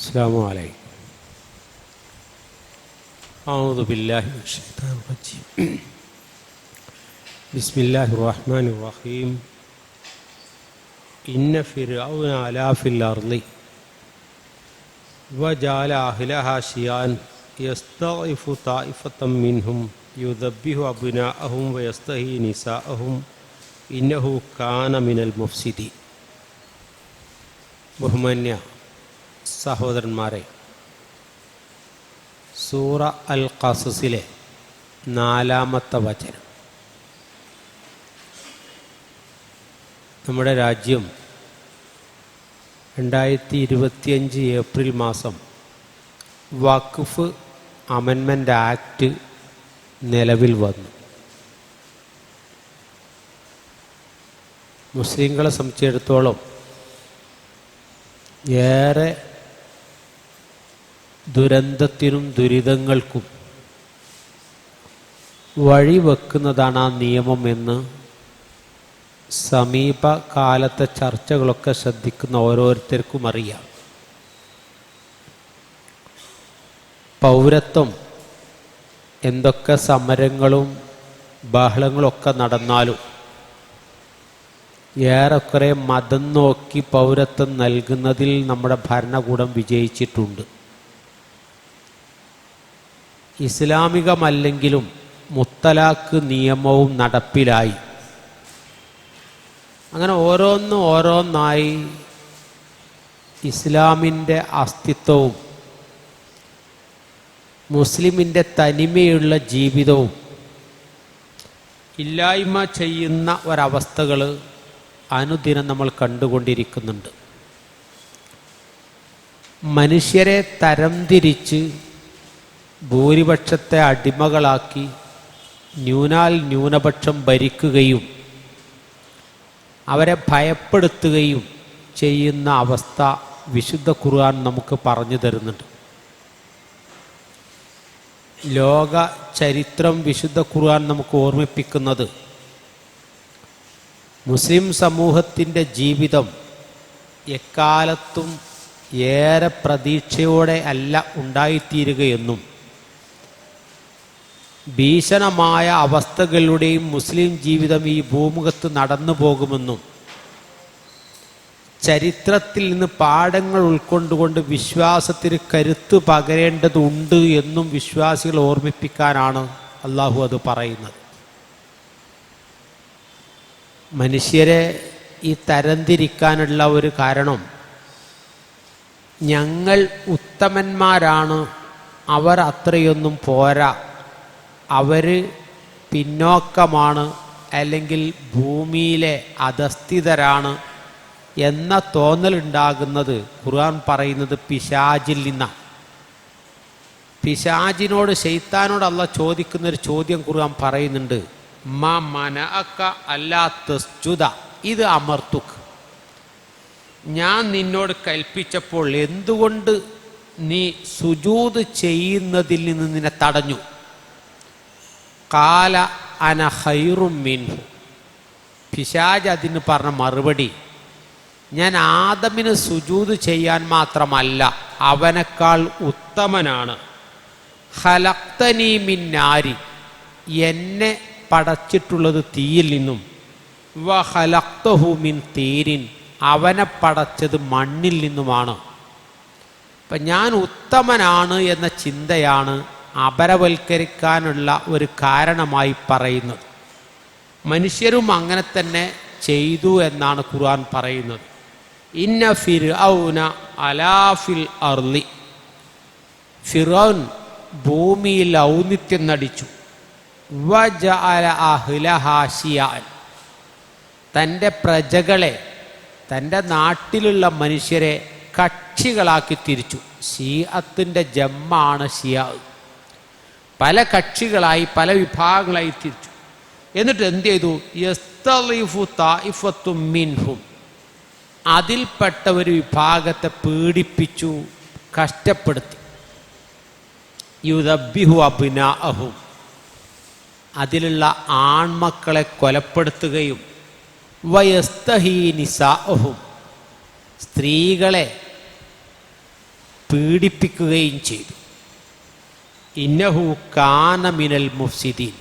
السلام عليكم. أعوذ بالله من الشيطان الرجيم. بسم الله الرحمن الرحيم. إن فرعون علا في الأرض. وجعل أهلها شيعا. يستضعف طائفة منهم. يذبح أبناءهم ويستحيي نساءهم. إنه كان من المفسدين. بهمنيا സഹോദരന്മാരെ സൂറ അൽ ഖസസിലെ നാലാമത്തെ വചനം. നമ്മുടെ രാജ്യം രണ്ടായിരത്തി ഇരുപത്തിയഞ്ച് ഏപ്രിൽ മാസം വഖഫ് അമെൻമെന്റ് ആക്ട് നിലവിൽ വന്നു. മുസ്ലിങ്ങളെ സംബന്ധിച്ചിടത്തോളം ഏറെ ദുരന്തത്തിനും ദുരിതങ്ങൾക്കും വഴിവെക്കുന്നതാണ് ആ നിയമം എന്ന് സമീപകാലത്തെ ചർച്ചകളൊക്കെ ശ്രദ്ധിക്കുന്ന ഓരോരുത്തർക്കും അറിയാം. പൗരത്വം എന്തൊക്കെ സമരങ്ങളും ബഹളങ്ങളൊക്കെ നടന്നാലും ഏറെക്കുറെ മതം നോക്കി പൗരത്വം നൽകുന്നതിൽ നമ്മുടെ ഭരണകൂടം വിജയിച്ചിട്ടുണ്ട്. ഇസ്ലാമികമല്ലെങ്കിലും മുത്തലാഖ് നിയമവും നടപ്പിലായി. അങ്ങനെ ഓരോന്നും ഓരോന്നായി ഇസ്ലാമിന്റെ അസ്തിത്വവും മുസ്ലിമിന്റെ തനിമയുള്ള ജീവിതവും ഇല്ലായ്മ ചെയ്യുന്ന ഒരവസ്ഥകൾ അനുദിനം നമ്മൾ കണ്ടുകൊണ്ടിരിക്കുന്നുണ്ട്. മനുഷ്യരെ തരംതിരിച്ച് ഭൂരിപക്ഷത്തെ അടിമകളാക്കി ന്യൂനാൽ ന്യൂനപക്ഷം ഭരിക്കുകയും അവരെ ഭയപ്പെടുത്തുകയും ചെയ്യുന്ന അവസ്ഥ വിശുദ്ധ ഖുർആൻ നമുക്ക് പറഞ്ഞു തരുന്നുണ്ട്. ലോക ചരിത്രം വിശുദ്ധ ഖുർആൻ നമുക്ക് ഓർമ്മിപ്പിക്കുന്നത് മുസ്ലിം സമൂഹത്തിന്റെ ജീവിതം എക്കാലത്തും ഏറെ പ്രതീക്ഷയോടെ അല്ല ഉണ്ടായിത്തീരുകയെന്നും ഭീഷണമായ അവസ്ഥകളുടെയും മുസ്ലിം ജീവിതം ഈ ഭൂമുഖത്ത് നടന്നു പോകുമെന്നും ചരിത്രത്തിൽ നിന്ന് പാഠങ്ങൾ ഉൾക്കൊണ്ടുകൊണ്ട് വിശ്വാസത്തിന് കരുത്ത് പകരേണ്ടതുണ്ട് എന്നും വിശ്വാസികൾ ഓർമ്മിപ്പിക്കാനാണ് അള്ളാഹു അത് പറയുന്നത്. മനുഷ്യരെ ഈ തരംതിരിക്കാനുള്ള ഒരു കാരണം ഞങ്ങൾ ഉത്തമന്മാരാണ് അവർ അത്രയൊന്നും പോരാ. അവർ പിന്നോക്കമാണ് അല്ലെങ്കിൽ ഭൂമിയിലെ അധസ്ഥിതരാണ് എന്ന തോന്നലുണ്ടാകുന്നത് ഖുർആൻ പറയുന്നത് പിശാജിൽ നിന്നാണ് പിശാജിനോട് ഷെയ്ത്താനോട് അല്ല ചോദിക്കുന്നൊരു ചോദ്യം ഖുർആൻ പറയുന്നുണ്ട്. മ മനഅക്ക തസ്ജുദ ഇത് അമർത്തുക്ക്. ഞാൻ നിന്നോട് കൽപ്പിച്ചപ്പോൾ എന്തുകൊണ്ട് നീ സുജൂത് ചെയ്യുന്നതിൽ നിന്ന് നിന്നെ തടഞ്ഞു? കാല അന ഹൈറും മിൻഹു. പിശാജ് അതിന് പറഞ്ഞ മറുപടി ഞാൻ ആദമിന് സുജൂത് ചെയ്യാൻ മാത്രമല്ല അവനേക്കാൾ ഉത്തമനാണ്. ഹലക്തനീ മിന്നാരി എന്നെ പടച്ചിട്ടുള്ളത് തീയിൽ നിന്നും. വ ഹലക്തഹു മിൻ തീരിൻ അവനെ പടച്ചത് മണ്ണിൽ നിന്നുമാണ്. അപ്പം ഞാൻ ഉത്തമനാണ് എന്ന ചിന്തയാണ് അപരവൽക്കരിക്കാനുള്ള ഒരു കാരണമായി പറയുന്നത് മനുഷ്യരും അങ്ങനെ തന്നെ ചെയ്തു എന്നാണ് ഖുർആൻ പറയുന്നത്. ഇന്ന ഫിർ ഔന അലാഫിൽ അർലി ഫിറോൻ ഭൂമിയിൽ ഔന്നിത്യം നടിച്ചു. തന്റെ പ്രജകളെ തന്റെ നാട്ടിലുള്ള മനുഷ്യരെ കക്ഷികളാക്കി തിരിച്ചു. ഷിയത്തിന്റെ ജമ്മാണ് ഷിയ. പല കക്ഷികളായി പല വിഭാഗങ്ങളായി തിരിച്ചു. എന്നിട്ട് എന്ത് ചെയ്തു? യസ്തലിഫു മിൻഹും. അതിൽപ്പെട്ട ഒരു വിഭാഗത്തെ പീഡിപ്പിച്ചു കഷ്ടപ്പെടുത്തി. യുദബിഹു അബിനാഹും അതിലുള്ള ആൺമക്കളെ കൊലപ്പെടുത്തുകയും വയസ്തഹീ നിസാഹും സ്ത്രീകളെ പീഡിപ്പിക്കുകയും ചെയ്തു. ഇന്നഹു കാന മിനൽ മുഫ്സിദീൻ.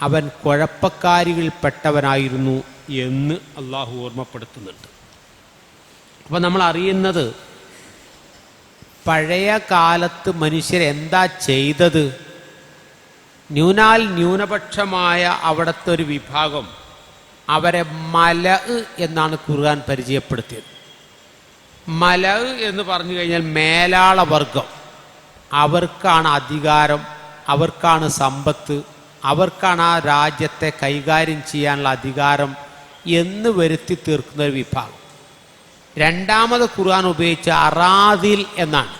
അവൻ കുഴപ്പക്കാരികളിൽപ്പെട്ടവനായിരുന്നു എന്ന് അള്ളാഹു ഓർമ്മപ്പെടുത്തുന്നുണ്ട്. അപ്പോൾ നമ്മൾ അറിയുന്നത് പഴയ കാലത്ത് മനുഷ്യർ എന്താ ചെയ്തത്? ന്യൂനാൽ ന്യൂനപക്ഷമായ അവിടുത്തെ ഒരു വിഭാഗം അവരെ മല എന്നാണ് ഖുർആൻ പരിചയപ്പെടുത്തിയത്. മല എന്ന് പറഞ്ഞു കഴിഞ്ഞാൽ മേലാള വർഗം അവർക്കാണ് അധികാരം അവർക്കാണ് സമ്പത്ത് അവർക്കാണ് ആ രാജ്യത്തെ കൈകാര്യം ചെയ്യാനുള്ള അധികാരം എന്ന് വരുത്തി തീർക്കുന്ന ഒരു വിഭാഗം. രണ്ടാമത് ഖുർആൻ ഉപയോഗിച്ച അറാദിൽ എന്നാണ്.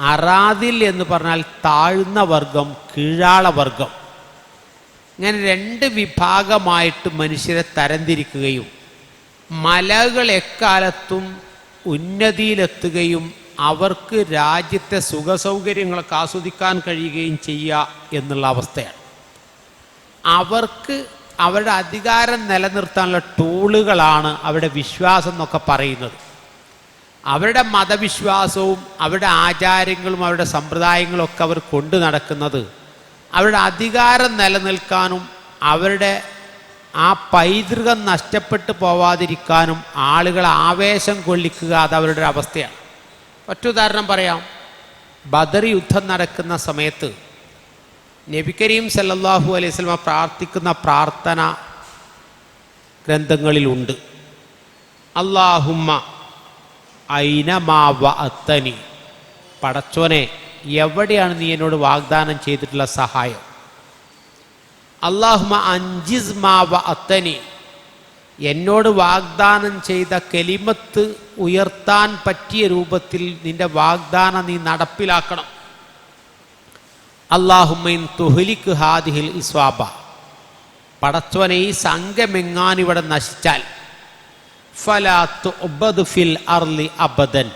അറാദിൽ എന്ന് പറഞ്ഞാൽ താഴ്ന്ന വർഗം കീഴാള വർഗം. ഇങ്ങനെ രണ്ട് വിഭാഗമായിട്ട് മനുഷ്യരെ തരംതിരിക്കുകയും മലകൾ എക്കാലത്തും ഉന്നതിയിലെത്തുകയും അവർക്ക് രാജ്യത്തെ സുഖസൗകര്യങ്ങളൊക്കെ ആസ്വദിക്കാൻ കഴിയുകയും ചെയ്യുക എന്നുള്ള അവസ്ഥയാണ്. അവർക്ക് അവരുടെ അധികാരം നിലനിർത്താനുള്ള ടൂളുകളാണ് അവരുടെ വിശ്വാസം എന്നൊക്കെ പറയുന്നത്. അവരുടെ മതവിശ്വാസവും അവരുടെ ആചാരങ്ങളും അവരുടെ സമ്പ്രദായങ്ങളും ഒക്കെ അവർ കൊണ്ടു നടക്കുന്നത് അവരുടെ അധികാരം നിലനിൽക്കാനും അവരുടെ ആ പൈതൃകം നഷ്ടപ്പെട്ടു പോവാതിരിക്കാനും ആളുകളെ ആവേശം കൊള്ളിക്കുക അത് അവരുടെ അവസ്ഥയാണ്. ഒറ്റ ഉദാഹരണം പറയാം. ബദർ യുദ്ധം നടക്കുന്ന സമയത്ത് നബി കരീം സല്ലല്ലാഹു അലൈഹി സ്വലമ പ്രാർത്ഥിക്കുന്ന പ്രാർത്ഥന ഗ്രന്ഥങ്ങളിലുണ്ട്. അള്ളാഹുമ്മ ഐനമാവ അത്തനി പടച്ചോനെ എവിടെയാണ് നീ എന്നോട് വാഗ്ദാനം ചെയ്തിട്ടുള്ള സഹായം? അള്ളാഹുമ അഞ്ചിസ് മാവ അത്തനി എന്നോട് വാഗ്ദാനം ചെയ്ത കെലിമത്ത് ഉയർത്താൻ പറ്റിയ രൂപത്തിൽ നിന്റെ വാഗ്ദാനം നീ നടപ്പിലാക്കണം. അള്ളാഹുമ്മയിൻ തുഹലിക്ക് ഹാദിഹിൽ ഇസ്വാബ. പടച്ചോനെ ഈ സംഘമെങ്ങാനിവിടെ നശിച്ചാൽ. ഫലാത്ത് ഒബദ് ഫിൽ അർലി അബദൻ.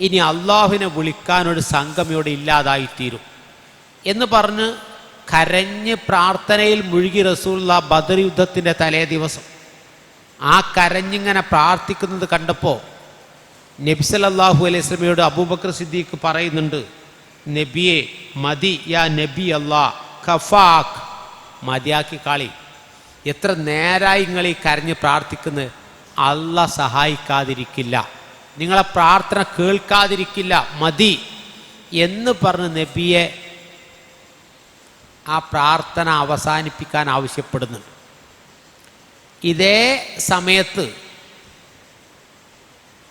ഇനി അള്ളാഹുവിനെ വിളിക്കാൻ ഒരു സംഘം ഇവിടെ ഇല്ലാതായിത്തീരും. എന്ന് പറഞ്ഞ് കരഞ്ഞ് പ്രാർത്ഥനയിൽ മുഴുകി റസൂള്ള ബദർ യുദ്ധത്തിന്റെ തലേ ദിവസം. ആ കരഞ്ഞിങ്ങനെ പ്രാർത്ഥിക്കുന്നത് കണ്ടപ്പോൾ നബിസലല്ലാഹു അലൈഹി സ്വലമയോട് അബൂബക്കർ സിദ്ദീഖ് പറയുന്നുണ്ട് നബിയെ മതി യാ നബി അല്ലാ ഖഫാഖ് മതിയാക്കി കാളി. എത്ര നേരായി നിങ്ങൾ ഈ കരഞ്ഞ് പ്രാർത്ഥിക്കുന്നത് അല്ല സഹായിക്കാതിരിക്കില്ല. നിങ്ങളെ പ്രാർത്ഥന കേൾക്കാതിരിക്കില്ല. മതി എന്ന് പറഞ്ഞ് നബിയെ ആ പ്രാർത്ഥന അവസാനിപ്പിക്കാൻ ആവശ്യപ്പെടുന്നുണ്ട്. ഇതേ സമയത്ത്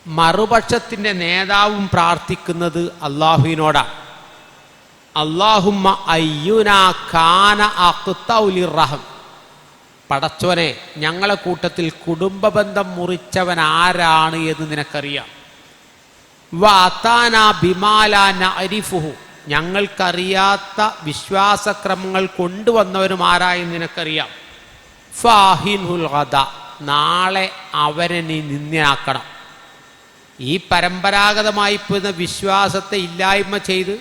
മറുപക്ഷത്തിന്റെ നേതാവും പ്രാർത്ഥിക്കുന്നത് അള്ളാഹുവിനോടാണ്. അള്ളാഹുമ്മ അയ്യുന കാന റഹം പടച്ചോനെ ഞങ്ങളെ കൂട്ടത്തിൽ കുടുംബ ബന്ധം മുറിച്ചവൻ ആരാണ് എന്ന് നിനക്കറിയാം. വാത്താന ബിമാലാന അരിഫുഹു ഞങ്ങൾക്കറിയാത്ത വിശ്വാസക്രമങ്ങൾ കൊണ്ടുവന്നവരും ആരായെന്ന് നിനക്കറിയാം. ഫാഹിൻഹുൽ ഗദ നാളെ അവരെ നീ നിന്ദനാക്കണം ഈ പരമ്പരാഗതമായി പോയിരുന്ന വിശ്വാസത്തെ ഇല്ലായ്മ ചെയ്ത്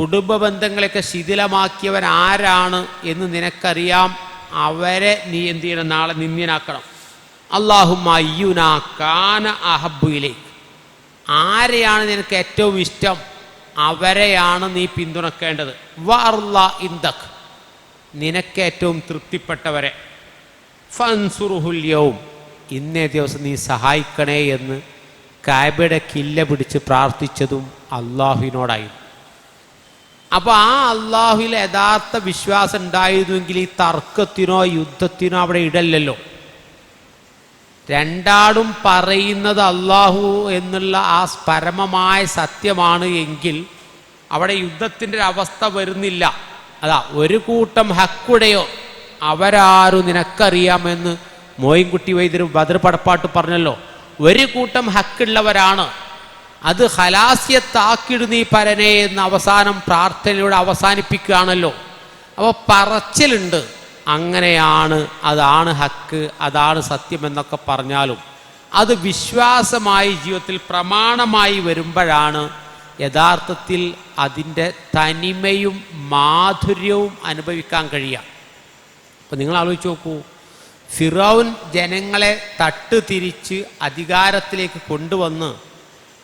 കുടുംബ ബന്ധങ്ങളെയൊക്കെ ശിഥിലമാക്കിയവൻ ആരാണ് എന്ന് നിനക്കറിയാം. അവരെ നീ എന്ത് ചെയ്യണം? നാളെ നിന്ദ്യനാക്കണം. അള്ളാഹുമ്മ അയ്യുനാ കാന അഹബുയിലേക്ക് ആരെയാണ് നിനക്ക് ഏറ്റവും ഇഷ്ടം? അവരെയാണ് നീ പിന്തുണക്കേണ്ടത്. വർല ഇന്ദഖ് നിനക്കേറ്റവും തൃപ്തിപ്പെട്ടവരെ. ഫൻസുറുഹുല്യവും ഇന്നേ ദിവസം നീ സഹായിക്കണേ എന്ന് കാബയുടെ കില്ല പിടിച്ച് പ്രാർത്ഥിച്ചതും അള്ളാഹുവിനോടായിരുന്നു. അപ്പോൾ ആ അള്ളാഹുവിൽ യഥാർത്ഥ വിശ്വാസം ഉണ്ടായിരുന്നുവെങ്കിൽ ഈ തർക്കത്തിനോ യുദ്ധത്തിനോ അവിടെ ഇടല്ലല്ലോ. രണ്ടാടും പറയുന്നത് അള്ളാഹു എന്നുള്ള ആ പരമമായ സത്യമാണ് എങ്കിൽ അവിടെ യുദ്ധത്തിന്റെ അവസ്ഥ വരുന്നില്ല. അതാ ഒരു കൂട്ടം ഹക്കുടയോ അവരാരും നിനക്കറിയാമെന്ന് മോയിൻകുട്ടി വൈദ്യർ ബദർ പടപ്പാട്ട് പറഞ്ഞല്ലോ. ഒരു കൂട്ടം ഹക്കുള്ളവരാണ്. അത് ഹലാസ്യത്താക്കിടു നീ പരനെ എന്ന് അവസാനം പ്രാർത്ഥനയിലൂടെ അവസാനിപ്പിക്കുകയാണല്ലോ. അപ്പോൾ പറച്ചിലുണ്ട്. അങ്ങനെയാണ് അതാണ് ഹക്ക് അതാണ് സത്യം എന്നൊക്കെ പറഞ്ഞാലും അത് വിശ്വാസമായി ജീവിതത്തിൽ പ്രമാണമായി വരുമ്പോഴാണ് യഥാർത്ഥത്തിൽ അതിന്റെ തനിമയും മാധുര്യവും അനുഭവിക്കാൻ കഴിയുക. അപ്പം നിങ്ങൾ ആലോചിച്ച് നോക്കൂ. ഫിറോൻ ജനങ്ങളെ തട്ട് തിരിച്ച് അധികാരത്തിലേക്ക് കൊണ്ടുവന്ന്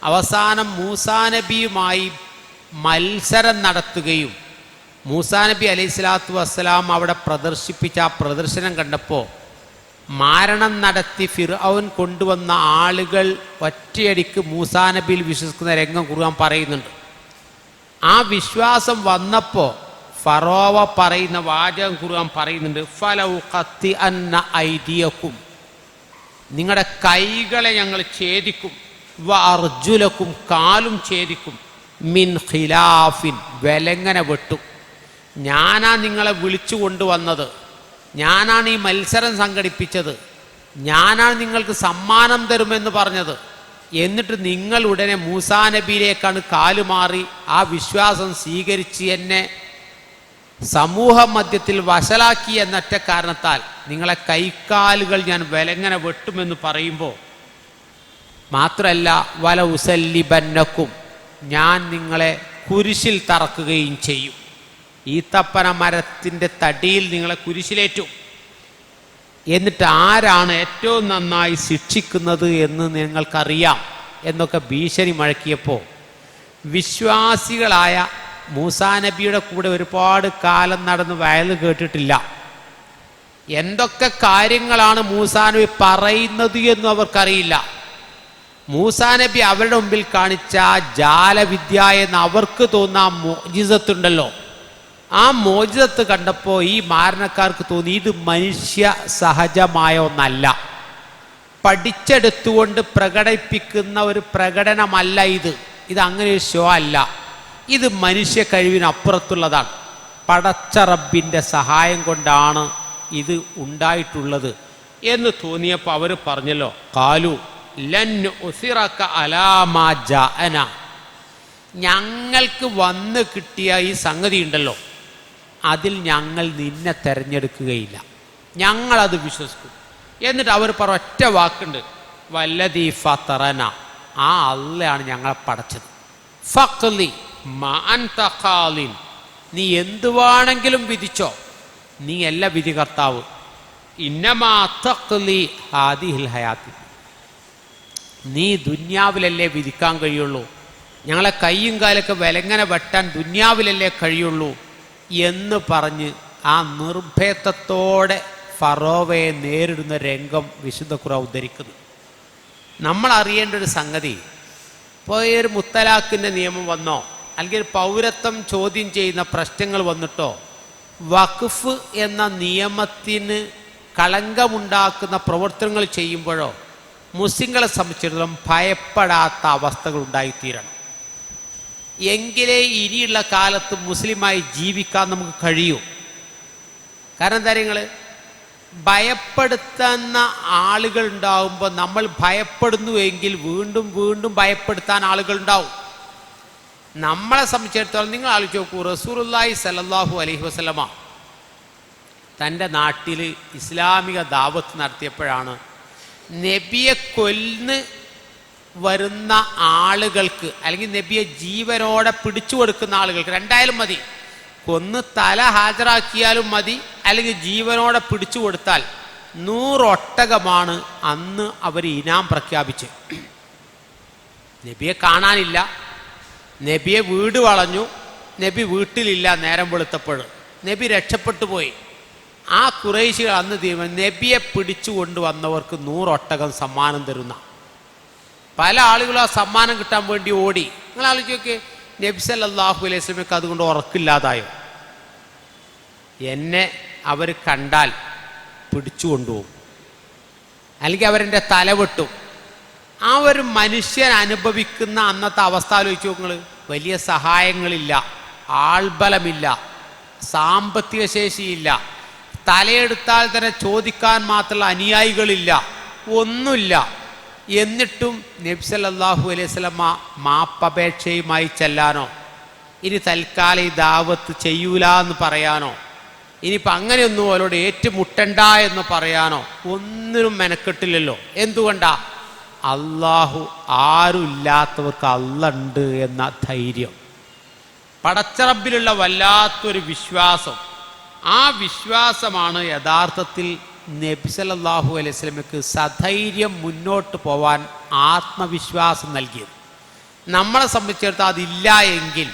അവസാനം മൂസാ നബിയുമായി മത്സരം നടത്തുകയും മൂസാ നബി അലൈഹി സ്വലാത്തു വസ്സലാം അവിടെ പ്രദർശിപ്പിച്ച ആ പ്രദർശനം കണ്ടപ്പോൾ മാരണം നടത്തി ഫിർഔൻ കൊണ്ടുവന്ന ആളുകൾ ഒറ്റയടിക്ക് മൂസാ നബിയിൽ വിശ്വസിക്കുന്ന രംഗം കുറുവാൻ പറയുന്നുണ്ട്. ആ വിശ്വാസം വന്നപ്പോൾ ഫറോവ പറയുന്ന വാചകം കുറുവാൻ പറയുന്നുണ്ട് ഫലൗ കത്തി അന്ന ഐഡിയക്കും നിങ്ങളുടെ കൈകളെ ഞങ്ങൾ ഛേദിക്കും വ അർജുലക്കും കാലും ഛേദിക്കും മിൻ ഖിലാഫിൻ. വെലങ്ങനെ വെട്ടും. ഞാനാ നിങ്ങളെ വിളിച്ചു കൊണ്ടുവന്നത് ഞാനാണ് ഈ മത്സരം സംഘടിപ്പിച്ചത് ഞാനാണ് നിങ്ങൾക്ക് സമ്മാനം തരുമെന്ന് പറഞ്ഞത്. എന്നിട്ട് നിങ്ങൾ ഉടനെ മൂസാ നബിയിലേക്കാണ് കാലുമാറി ആ വിശ്വാസം സ്വീകരിച്ച് എന്നെ സമൂഹ മധ്യത്തിൽ വഷലാക്കി എന്നൊറ്റ കാരണത്താൽ നിങ്ങളെ കൈക്കാലുകൾ ഞാൻ വിലങ്ങനെ വെട്ടുമെന്ന് പറയുമ്പോൾ മാത്രമല്ല വല ഉസല്ലി ബന്നക്കും ഞാൻ നിങ്ങളെ കുരിശിൽ തറക്കുകയും ചെയ്യും. ഈത്തപ്പന മരത്തിന്റെ തടിയിൽ നിങ്ങളെ കുരിശിലേറ്റും. എന്നിട്ട് ആരാണ് ഏറ്റവും നന്നായി ശിക്ഷിക്കുന്നത് എന്ന് നിങ്ങൾക്കറിയാം എന്നൊക്കെ ഭീഷണി മഴക്കിയപ്പോൾ വിശ്വാസികളായ മൂസാ നബിയുടെ കൂടെ ഒരുപാട് കാലം നടന്ന് വയൽ കേട്ടിട്ടില്ല. എന്തൊക്കെ കാര്യങ്ങളാണ് മൂസാ നബി പറയുന്നത് എന്നും അവർക്കറിയില്ല. മൂസാ നബി അവരുടെ മുമ്പിൽ കാണിച്ച ജാലവിദ്യ എന്ന് അവർക്ക് തോന്നാ മോചിതത്തുണ്ടല്ലോ ആ മോചിതത്ത് കണ്ടപ്പോൾ ഈ മാരണക്കാർക്ക് തോന്നി ഇത് മനുഷ്യ സഹജമായ ഒന്നല്ല. പഠിച്ചെടുത്തുകൊണ്ട് പ്രകടിപ്പിക്കുന്ന ഒരു പ്രകടനമല്ല ഇത്. ഇത് അങ്ങനെ ഒരു ഷോ അല്ല. ഇത് മനുഷ്യ കഴിവിനപ്പുറത്തുള്ളതാണ്. പടച്ച റബ്ബിന്റെ സഹായം കൊണ്ടാണ് ഇത് ഉണ്ടായിട്ടുള്ളത് എന്ന് തോന്നിയപ്പോൾ അവർ പറഞ്ഞല്ലോ കാലു ലൻ ഉസിറക്ക അലാമാ ജഅന. ഞങ്ങൾക്ക് വന്ന് കിട്ടിയ ഈ സംഗതി ഉണ്ടല്ലോ അതിൽ ഞങ്ങൾ നിന്നെ തെരഞ്ഞെടുക്കുകയില്ല. ഞങ്ങളത് വിശ്വസിക്കും. എന്നിട്ട് അവർ പറഞ്ഞ ഒറ്റ വാക്കുണ്ട് വല്ലതീ ഫത്തറന ആ അള്ളയാണ് ഞങ്ങളെ പടച്ചത്. ഫക്ലി. മാൻ നീ എന്തുവാണെങ്കിലും വിധിച്ചോ. നീ അല്ല വിധി കർത്താവ് ഇന്നമാ തഖ്ലി ഹാദിഹിൽ ഹയാത്തി. നീ ദുന്യാവിലല്ലേ വിധിക്കാൻ കഴിയുള്ളൂ. ഞങ്ങളെ കൈയും കാലൊക്കെ വിലങ്ങനെ വെട്ടാൻ ദുന്യാവിലല്ലേ കഴിയുള്ളൂ എന്ന് പറഞ്ഞ് ആ നിർഭേദത്തോടെ ഫറോവയെ നേരിടുന്ന രംഗം വിശുദ്ധ കുറ ഉദ്ധരിക്കുന്നു. നമ്മൾ അറിയേണ്ട ഒരു സംഗതി ഇപ്പോൾ ഈ ഒരു മുത്തലാഖിന്റെ നിയമം വന്നോ? അല്ലെങ്കിൽ പൗരത്വം ചോദ്യം ചെയ്യുന്ന പ്രശ്നങ്ങൾ വന്നിട്ടോ? വഖഫ് എന്ന നിയമത്തിന് കളങ്കമുണ്ടാക്കുന്ന പ്രവർത്തനങ്ങൾ ചെയ്യുമ്പോഴോ? മുസ്ലിങ്ങളെ സംബന്ധിച്ചിടത്തോളം ഭയപ്പെടാത്ത അവസ്ഥകൾ ഉണ്ടായിത്തീരണം. എങ്കിലേ ഇനിയുള്ള കാലത്ത് മുസ്ലിമായി ജീവിക്കാൻ നമുക്ക് കഴിയൂ. കാരണം എന്താ നിങ്ങൾ ഭയപ്പെടുത്തുന്ന ആളുകൾ ഉണ്ടാവുമ്പോൾ നമ്മൾ ഭയപ്പെടുന്നു എങ്കിൽ വീണ്ടും വീണ്ടും ഭയപ്പെടുത്താൻ ആളുകൾ ഉണ്ടാവും. നമ്മളെ സംബന്ധിച്ചിടത്തോളം നിങ്ങൾ ആലോചിച്ച് നോക്കൂ റസൂറുല്ലായി സലല്ലാഹു അലഹി വസ്ലമ തന്റെ നാട്ടിൽ ഇസ്ലാമിക ദാവത്ത് നടത്തിയപ്പോഴാണ് നബിയെ കൊല്ല് വരുന്ന ആളുകൾക്ക് അല്ലെങ്കിൽ നബിയെ ജീവനോടെ പിടിച്ചു കൊടുക്കുന്ന ആളുകൾക്ക് രണ്ടായാലും മതി. കൊന്ന് തല ഹാജരാക്കിയാലും മതി അല്ലെങ്കിൽ ജീവനോടെ പിടിച്ചു കൊടുത്താൽ നൂറൊട്ടകമാണ് അന്ന് അവർ ഇനാം പ്രഖ്യാപിച്ച് നബിയെ കാണാനില്ല. നബിയെ വീട് വളഞ്ഞു. നബി വീട്ടിലില്ല നേരം വെളുത്തപ്പോൾ. നബി രക്ഷപ്പെട്ടു പോയി. ആ കുറേശികൾ അന്ന് തീരുമാനം നബിയെ പിടിച്ചു കൊണ്ടുവന്നവർക്ക് നൂറൊട്ടകം സമ്മാനം തരുന്ന. പല ആളുകളും ആ സമ്മാനം കിട്ടാൻ വേണ്ടി ഓടി. നിങ്ങൾ ആലോചിച്ച് നോക്കിയേ നബി സല്ലാഹു അലൈഹി അതുകൊണ്ട് ഉറക്കില്ലാതായോ? എന്നെ അവർ കണ്ടാൽ പിടിച്ചു കൊണ്ടുപോകും. അല്ലെങ്കിൽ അവരെന്റെ തല വെട്ടും. ആ ഒരു മനുഷ്യൻ അനുഭവിക്കുന്ന അന്നത്തെ അവസ്ഥ ആലോചിച്ച് നോക്കുക വലിയ സഹായങ്ങളില്ല ആൾബലമില്ല സാമ്പത്തിക ശേഷിയില്ല തലയെടുത്താൽ തന്നെ ചോദിക്കാൻ മാത്രമുള്ള അനുയായികളില്ല ഒന്നുമില്ല. എന്നിട്ടും നബ്സലല്ലാഹു അലൈഹി സ്വലമ്മ മാപ്പപേക്ഷയുമായി ചെല്ലാനോ ഇനി തൽക്കാലം ഈ ദാവത്ത് ചെയ്യൂല എന്ന് പറയാനോ ഇനിയിപ്പോൾ അങ്ങനെയൊന്നും അവരോട് ഏറ്റുമുട്ടണ്ട എന്ന് പറയാനോ ഒന്നിനും മെനക്കെട്ടില്ലല്ലോ. എന്തുകൊണ്ടാ? അള്ളാഹു ആരുമില്ലാത്തവർക്ക് അള്ളുണ്ട് എന്ന ധൈര്യം. പടച്ചറബിലുള്ള വല്ലാത്തൊരു വിശ്വാസം. ആ വിശ്വാസമാണ് യഥാർത്ഥത്തിൽ നബി സല്ലല്ലാഹു അലൈഹി സ്വലമക്ക് സധൈര്യം മുന്നോട്ട് പോവാൻ ആത്മവിശ്വാസം നൽകിയത്. നമ്മളെ സംബന്ധിച്ചിടത്തോളം അതില്ല എങ്കിൽ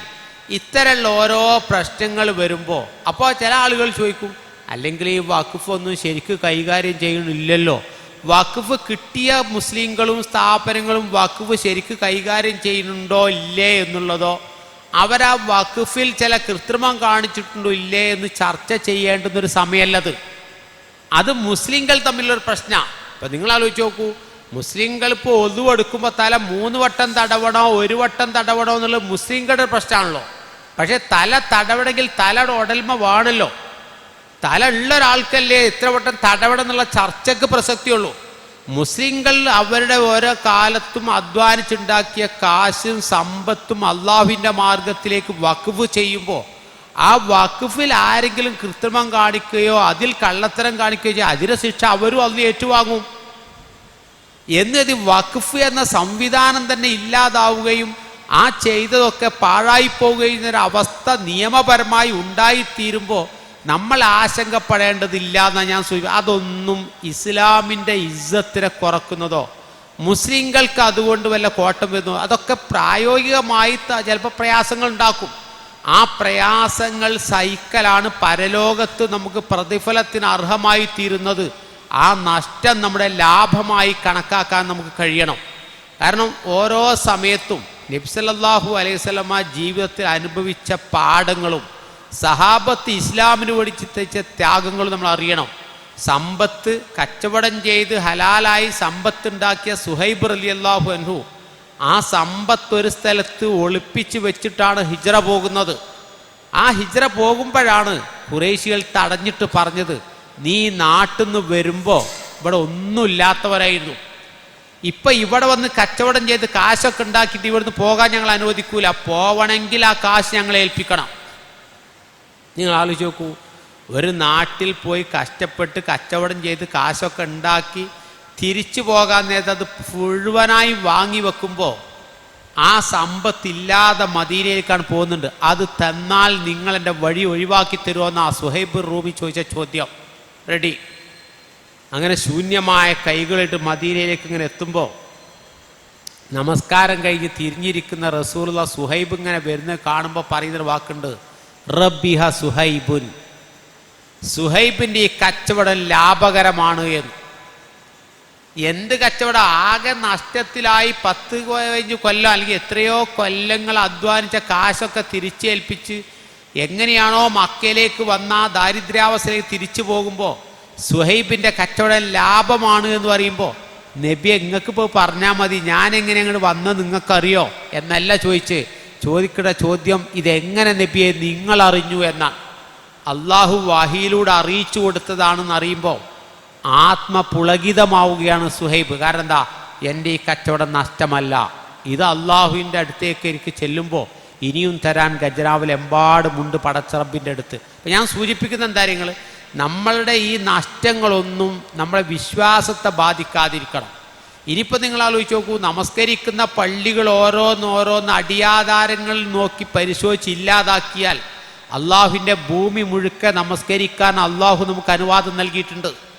ഇത്തരമുള്ള ഓരോ പ്രശ്നങ്ങൾ വരുമ്പോൾ അപ്പോൾ ചില ആളുകൾ ചോദിക്കും അല്ലെങ്കിൽ ഈ വഖഫ് ഒന്നും ശരിക്ക് കൈകാര്യം ചെയ്യണില്ലല്ലോ വഖഫ് കിട്ടിയ മുസ്ലിങ്ങളും സ്ഥാപനങ്ങളും വഖഫ് ശരിക്ക് കൈകാര്യം ചെയ്യുന്നുണ്ടോ ഇല്ലേ എന്നുള്ളതോ അവരാ വഖഫിൽ ചില കൃത്രിമം കാണിച്ചിട്ടുണ്ടോ ഇല്ലേ എന്ന് ചർച്ച ചെയ്യേണ്ടുന്നൊരു സമയമല്ലത്. അത് മുസ്ലിങ്ങൾ തമ്മിലൊരു പ്രശ്നമാണ് അപ്പം നിങ്ങൾ ആലോചിച്ച് നോക്കൂ. മുസ്ലിങ്ങൾ ഇപ്പോൾ ഒതുവെടുക്കുമ്പോൾ തല മൂന്ന് വട്ടം തടവണോ ഒരു വട്ടം തടവണോ എന്നുള്ളത് മുസ്ലിങ്ങളുടെ പ്രശ്നമാണല്ലോ പക്ഷേ തല തടവണമെങ്കിൽ തലയുടെ ഉടൽമ വേണല്ലോ. തല ഉള്ള ഒരാൾക്കല്ലേ എത്ര വട്ടം തടവണം എന്നുള്ള ചർച്ചയ്ക്ക് പ്രസക്തിയുള്ളൂ. മുസ്ലിങ്ങൾ അവരുടെ ഓരോ കാലത്തും അധ്വാനിച്ചുണ്ടാക്കിയ കാശും സമ്പത്തും അള്ളാഹുവിന്റെ മാർഗത്തിലേക്ക് വഖഫ് ചെയ്യുമ്പോൾ ആ വഖഫിൽ ആരെങ്കിലും കൃത്രിമം കാണിക്കുകയോ അതിൽ കള്ളത്തരം കാണിക്കുകയോ ചെയ്യുക അതിന്റെ ശിക്ഷ അവരും അന്ന് ഏറ്റുവാങ്ങും. എന്നത് വഖഫ് എന്ന സംവിധാനം തന്നെ ഇല്ലാതാവുകയും ആ ചെയ്തതൊക്കെ പാഴായിപ്പോവുകയും ചെയ്യുന്ന അവസ്ഥ നിയമപരമായി ഉണ്ടായിത്തീരുമ്പോൾ നമ്മൾ ആശങ്കപ്പെടേണ്ടതില്ല എന്നാണ് ഞാൻ സൂചി അതൊന്നും ഇസ്ലാമിന്റെ ഇസ്സത്തിനെ കുറക്കുന്നതോ? മുസ്ലിങ്ങൾക്ക് അതുകൊണ്ട് വല്ല കോട്ടം വരുന്നു അതൊക്കെ പ്രായോഗികമായി ചിലപ്പോൾ പ്രയാസങ്ങൾ ഉണ്ടാക്കും ആ പ്രയാസങ്ങൾ സഹിക്കലാണ് പരലോകത്ത് നമുക്ക് പ്രതിഫലത്തിന് അർഹമായി തീരുന്നത്. ആ നഷ്ടം നമ്മുടെ ലാഭമായി കണക്കാക്കാൻ നമുക്ക് കഴിയണം. കാരണം ഓരോ സമയത്തും നബ്സലല്ലാഹു സ്വലമ ജീവിതത്തിൽ അനുഭവിച്ച പാഠങ്ങളും സഹാബത്ത് ഇസ്ലാമിന് വേണ്ടി ചിന്തിച്ച ത്യാഗങ്ങൾ നമ്മൾ അറിയണം. സമ്പത്ത് കച്ചവടം ചെയ്ത് ഹലാലായി സമ്പത്ത് ഉണ്ടാക്കിയ സുഹൈബ് അലി അള്ളാഹു അൻഹു ആ സമ്പത്ത് ഒരു സ്ഥലത്ത് ഒളിപ്പിച്ച് വെച്ചിട്ടാണ് ഹിജ്റ പോകുന്നത്. ആ ഹിജ്റ പോകുമ്പോഴാണ് കുറേശികൾ തടഞ്ഞിട്ട് പറഞ്ഞത് നീ നാട്ടിൽ നിന്ന് വരുമ്പോൾ ഇവിടെ ഒന്നുമില്ലാത്തവരായിരുന്നു. ഇപ്പം ഇവിടെ വന്ന് കച്ചവടം ചെയ്ത് കാശൊക്കെ ഉണ്ടാക്കിയിട്ട് ഇവിടുന്ന് പോകാൻ ഞങ്ങൾ അനുവദിക്കൂല. പോവണമെങ്കിൽ ആ കാശ് ഞങ്ങളെ ഏൽപ്പിക്കണം. നിങ്ങൾ ആലോചിച്ച് നോക്കൂ. ഒരു നാട്ടിൽ പോയി കഷ്ടപ്പെട്ട് കച്ചവടം ചെയ്ത് കാശൊക്കെ ഉണ്ടാക്കി തിരിച്ചു പോകാൻ നേരത്തെ അത് മുഴുവനായി വാങ്ങി വെക്കുമ്പോൾ ആ സമ്പത്തില്ലാതെ മദീനയിലേക്കാണ് പോകുന്നുണ്ട്. അത് തന്നാൽ നിങ്ങൾ എന്റെ വഴി ഒഴിവാക്കി തരുമെന്ന് ആ സുഹൈബ് റൂമി ചോദിച്ച ചോദ്യം. റെഡി. അങ്ങനെ ശൂന്യമായ കൈകളിട്ട് മദീനയിലേക്ക് ഇങ്ങനെ എത്തുമ്പോൾ നമസ്കാരം കഴിഞ്ഞ് തിരിഞ്ഞിരിക്കുന്ന റസൂലുള്ള സുഹൈബ് ഇങ്ങനെ വരുന്നത് കാണുമ്പോൾ പറയുന്നൊരു വാക്കുണ്ട്. റബ്ബിഹ സുഹൈബുൻ. സുഹൈബിന്റെ ഈ കച്ചവടം ലാഭകരമാണ് എന്ന്. എന്ത് കച്ചവടം? ആകെ നഷ്ടത്തിലായി പത്ത് കഴിഞ്ഞ് കൊല്ലം അല്ലെങ്കിൽ എത്രയോ കൊല്ലങ്ങൾ അധ്വാനിച്ച കാശൊക്കെ തിരിച്ചേൽപ്പിച്ച് എങ്ങനെയാണോ മക്കയിലേക്ക് വന്ന ദാരിദ്ര്യാവസ്ഥയിലേക്ക് തിരിച്ചു പോകുമ്പോൾ സുഹൈബിന്റെ കച്ചവടം ലാഭമാണ് എന്ന് പറയുമ്പോൾ നബി നിങ്ങൾക്ക് ഇപ്പോൾ പറഞ്ഞാൽ മതി? ഞാൻ എങ്ങനെ അങ്ങോട്ട് വന്നത് നിങ്ങൾക്കറിയോ? എന്നല്ല ചോദിച്ച് ചോദിക്കേണ്ട ചോദ്യം ഇതെങ്ങനെ നബിയെ നിങ്ങൾ അറിഞ്ഞു എന്നാണ് അള്ളാഹു വാഹിയിലൂടെ അറിയിച്ചു കൊടുത്തതാണെന്ന് അറിയുമ്പോൾ ആത്മപുളകിതമാവുകയാണ് സുഹൈബ്. കാരണം എന്താ? എന്റെ ഈ കച്ചവടം നഷ്ടമല്ല. ഇത് അള്ളാഹുവിന്റെ അടുത്തേക്ക് എനിക്ക് ചെല്ലുമ്പോൾ ഇനിയും തരാൻ ഗജരാവിൽ എമ്പാടുമുണ്ട് പടച്ചറബിന്റെ അടുത്ത്. അപ്പം ഞാൻ സൂചിപ്പിക്കുന്ന എന്താ നമ്മളുടെ ഈ നഷ്ടങ്ങളൊന്നും നമ്മളെ വിശ്വാസത്തെ ബാധിക്കാതിരിക്കണം. ഇനിയിപ്പോൾ നിങ്ങൾ ആലോചിച്ച് നോക്കൂ നമസ്കരിക്കുന്ന പള്ളികൾ ഓരോന്നോരോന്ന് ഓരോന്ന് അടിയാധാരങ്ങൾ നോക്കി പരിശോധിച്ച് ഇല്ലാതാക്കിയാൽ അള്ളാഹുവിന്റെ ഭൂമി മുഴുക്കെ നമസ്കരിക്കാൻ അള്ളാഹു നമുക്ക് അനുവാദം നൽകിയിട്ടുണ്ട്.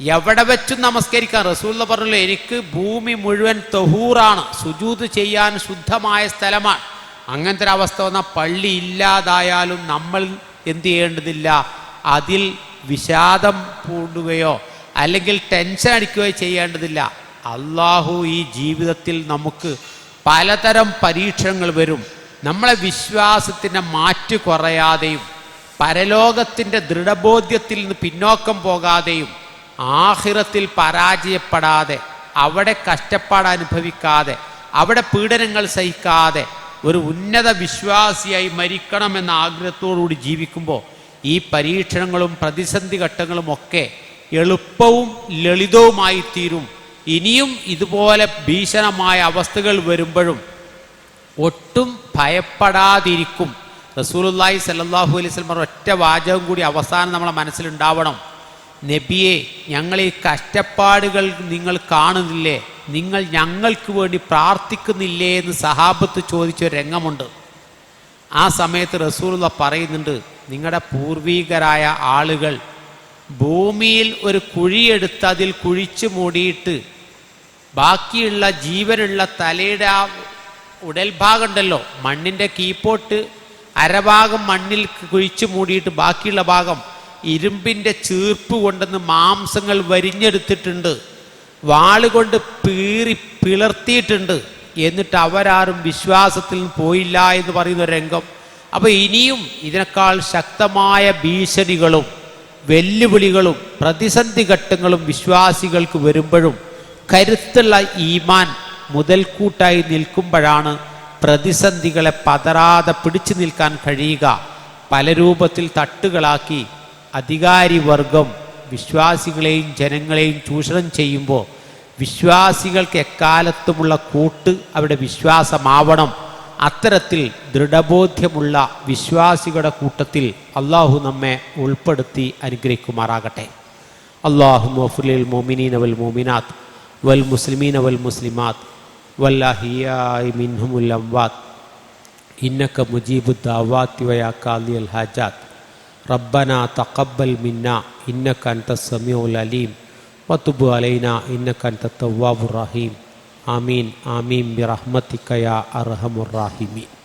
എവിടെ വെച്ചും നമസ്കരിക്കാൻ റസൂല്ല പറഞ്ഞല്ലോ എനിക്ക് ഭൂമി മുഴുവൻ തൊഹൂറാണ് സുജൂത് ചെയ്യാൻ ശുദ്ധമായ സ്ഥലമാണ്. അങ്ങനത്തെ ഒരു അവസ്ഥ വന്നാൽ പള്ളി ഇല്ലാതായാലും നമ്മൾ എന്തു ചെയ്യേണ്ടതില്ല? അതിൽ വിഷാദം പൂണ്ടുകയോ അല്ലെങ്കിൽ ടെൻഷൻ അടിക്കുകയോ ചെയ്യേണ്ടതില്ല. അള്ളാഹു ഈ ജീവിതത്തിൽ നമുക്ക് പലതരം പരീക്ഷണങ്ങൾ വരും. നമ്മളെ വിശ്വാസത്തിന്റെ മാറ്റ് കുറയാതെയും പരലോകത്തിന്റെ ദൃഢബോധ്യത്തിൽ നിന്ന് പിന്നോക്കം പോകാതെയും ആഹിറത്തിൽ പരാജയപ്പെടാതെ അവിടെ കഷ്ടപ്പാട് അനുഭവിക്കാതെ അവിടെ പീഡനങ്ങൾ സഹിക്കാതെ ഒരു ഉന്നത വിശ്വാസിയായി മരിക്കണമെന്ന ആഗ്രഹത്തോടുകൂടി ജീവിക്കുമ്പോൾ ഈ പരീക്ഷണങ്ങളും പ്രതിസന്ധി ഘട്ടങ്ങളും ഒക്കെ എളുപ്പവും ലളിതവുമായി തീരും ഇനിയും ഇതുപോലെ ഭീഷണമായ അവസ്ഥകൾ വരുമ്പോഴും ഒട്ടും ഭയപ്പെടാതിരിക്കും. റസൂലുല്ലാഹി സല്ലല്ലാഹു അലൈഹി പറഞ്ഞ ഒറ്റ വാചകം കൂടി അവസാനം നമ്മളെ മനസ്സിലുണ്ടാവണം. നബിയെ ഞങ്ങൾ ഈ കഷ്ടപ്പാടുകൾ നിങ്ങൾ കാണുന്നില്ലേ? നിങ്ങൾ ഞങ്ങൾക്ക് വേണ്ടി പ്രാർത്ഥിക്കുന്നില്ലേ എന്ന് സഹാബത്ത് ചോദിച്ച ഒരു രംഗമുണ്ട്. ആ സമയത്ത് റസൂലുള്ള പറയുന്നുണ്ട് നിങ്ങളുടെ പൂർവീകരായ ആളുകൾ ഭൂമിയിൽ ഒരു കുഴിയെടുത്ത് അതിൽ കുഴിച്ചു മൂടിയിട്ട് ബാക്കിയുള്ള ജീവനുള്ള തലയുടെ ആ ഉടൽഭാഗം ഉണ്ടല്ലോ മണ്ണിന്റെ കീപ്പോട്ട് അരഭാഗം മണ്ണിൽ കുഴിച്ചു മൂടിയിട്ട് ബാക്കിയുള്ള ഭാഗം ഇരുമ്പിന്റെ ചീർപ്പ് കൊണ്ടെന്ന് മാംസങ്ങൾ വരിഞ്ഞെടുത്തിട്ടുണ്ട്. വാളുകൊണ്ട് പീറി പിളർത്തിയിട്ടുണ്ട്. എന്നിട്ട് അവരാരും വിശ്വാസത്തിൽ നിന്ന് പോയില്ല എന്ന് പറയുന്ന രംഗം. അപ്പോൾ ഇനിയും ഇതിനേക്കാൾ ശക്തമായ ഭീഷണികളും വെല്ലുവിളികളും പ്രതിസന്ധി ഘട്ടങ്ങളും വിശ്വാസികൾക്ക് വരുമ്പോഴും കരുത്തുള്ള ഈമാൻ മുതൽക്കൂട്ടായി നിൽക്കുമ്പോഴാണ് പ്രതിസന്ധികളെ പതറാതെ പിടിച്ചു നിൽക്കാൻ കഴിയുക. പല രൂപത്തിൽ തട്ടുകളാക്കി അധികാരി വർഗം വിശ്വാസികളെയും ജനങ്ങളെയും ചൂഷണം ചെയ്യുമ്പോൾ വിശ്വാസികൾക്ക് എക്കാലത്തുമുള്ള കൂട്ട് അവിടെ വിശ്വാസമാവണം. അത്തരത്തിൽ ദൃഢബോധ്യമുള്ള വിശ്വാസികളുടെ കൂട്ടത്തിൽ അള്ളാഹു നമ്മെ ഉൾപ്പെടുത്തി അനുഗ്രഹിക്കുമാറാകട്ടെ. അള്ളാഹു മൊഫുലിൽ മോമിനീൻ വൽ മോമിനാത്ത് വൽ മുസ്ലിമീൻ വൽ മുസ്ലിമാത്ത് വല്ലാഹിയായി മിൻഹുമുൽ അംവാത്ത്. ഇന്നക മുജീബു ദാവാത്തി വയാ കാലി അൽ ഹാജാത്ത്. റബ്ബന തഖബ്ബൽ മിന്ന ഇന്നക അൻത സമീഉൽ അലീം. വതുബ് അലൈന ഇന്നക അൻത തവ്വാബുർ ആമീൻ. ആമീൻ ബിറഹ്മതിക യാ അർഹമുർ റാഹിമീൻ.